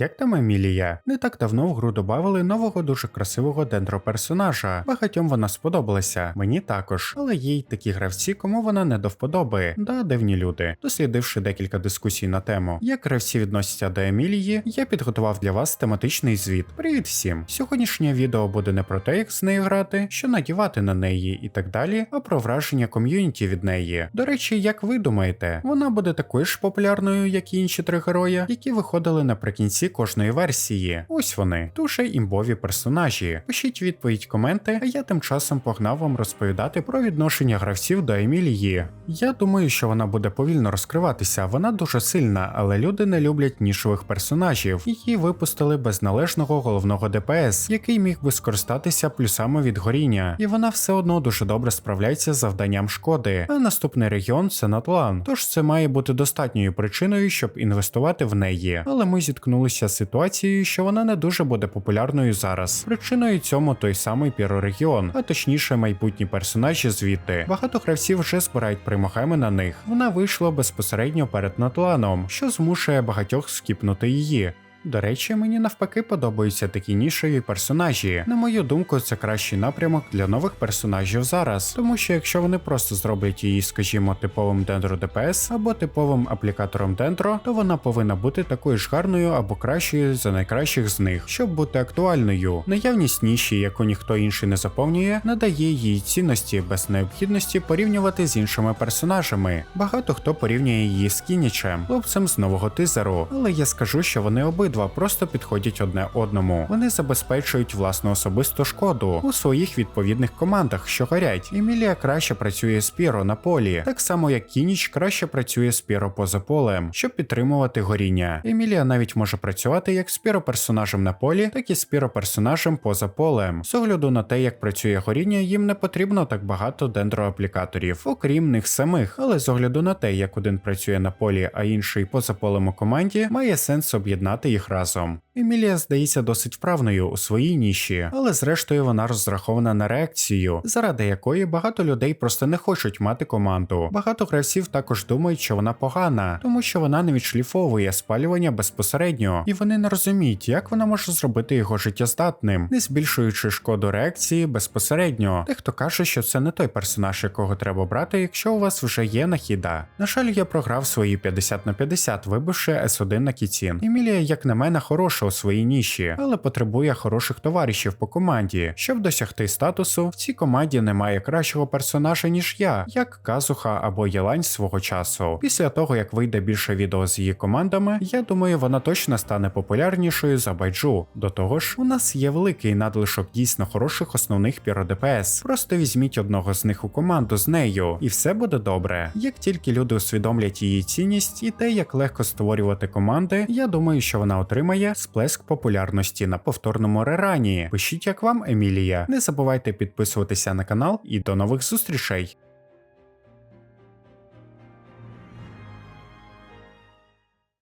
як там Емілія? Не так давно в гру додавали нового дуже красивого дендроперсонажа. Багатьом вона сподобалася, мені також, але є й такі гравці, кому вона не до вподоби. Да, дивні люди. Дослідивши декілька дискусій на тему, як гравці відносяться до Емілії, я підготував для вас тематичний звіт. Привіт всім! Сьогоднішнє відео буде не про те, як з нею грати, що надівати на неї і так далі, а про враження ком'юніті від неї. До речі, як ви думаєте, вона буде такою ж популярною, як і інші три герої, які виходили наприкінці кожної версії. Ось вони, дуже імбові персонажі. Пишіть відповідь коменти, а я тим часом погнав вам розповідати про відношення гравців до Емілії. Я думаю, що вона буде повільно розкриватися, вона дуже сильна, але люди не люблять нішових персонажів. Її випустили без належного головного ДПС, який міг би скористатися плюсами від горіння, і вона все одно дуже добре справляється з завданням шкоди. А наступний регіон це Натлан. Тож це має бути достатньою причиною, щоб інвестувати в неї. Але ми зіткнулися з ситуацією, що вона не дуже буде популярною зараз. Причиною цьому той самий пірорегіон, а точніше майбутні персонажі звідти. Багато гравців вже збирають примахами на них. Вона вийшла безпосередньо перед Натланом, що змушує багатьох скіпнути її. До речі, мені навпаки подобаються такі нішеві персонажі. На мою думку, це кращий напрямок для нових персонажів зараз, тому що якщо вони просто зроблять її, скажімо, типовим дендро ДПС або типовим аплікатором дендро, то вона повинна бути такою ж гарною або кращою за найкращих з них, щоб бути актуальною. Наявність ніші, яку ніхто інший не заповнює, надає їй цінності без необхідності порівнювати з іншими персонажами. Багато хто порівнює її з Кінічем, хлопцем з нового тизеру, але я скажу, що вони обидва просто підходять одне одному. Вони забезпечують власну особисту шкоду у своїх відповідних командах, що горять. Емілія краще працює з Піро на полі, так само як Кініч краще працює з Піро поза полем, щоб підтримувати горіння. Емілія навіть може працювати як з Піро персонажем на полі, так і з Піро персонажем поза полем. З огляду на те, як працює горіння, їм не потрібно так багато дендроаплікаторів, окрім них самих. Але з огляду на те, як один працює на полі, а інший поза полем у команді, має сенс об'єднати їх разом. Емілія здається досить вправною у своїй ніші, але зрештою вона розрахована на реакцію, заради якої багато людей просто не хочуть мати команду. Багато гравців також думають, що вона погана, тому що вона не відшліфовує спалювання безпосередньо, і вони не розуміють, як вона може зробити його життєздатним, не збільшуючи шкоду реакції безпосередньо. Дехто каже, що це не той персонаж, якого треба брати, якщо у вас вже є нахіда. На жаль, я програв свої 50 на 50, вибивши S1 на Кіцін. Емілія, як на мене, хороша у своїй ніші, але потребує хороших товаришів по команді. Щоб досягти статусу, в цій команді немає кращого персонажа, ніж я, як Казуха або Єлань свого часу. Після того, як вийде більше відео з її командами, я думаю, вона точно стане популярнішою за Байджу. До того ж, у нас є великий надлишок дійсно хороших основних піро ДПС. Просто візьміть одного з них у команду з нею, і все буде добре. Як тільки люди усвідомлять її цінність і те, як легко створювати команди, я думаю, що вона отримає сплеск популярності на повторному рерані. Пишіть, як вам, Емілія. Не забувайте підписуватися на канал і до нових зустрічей.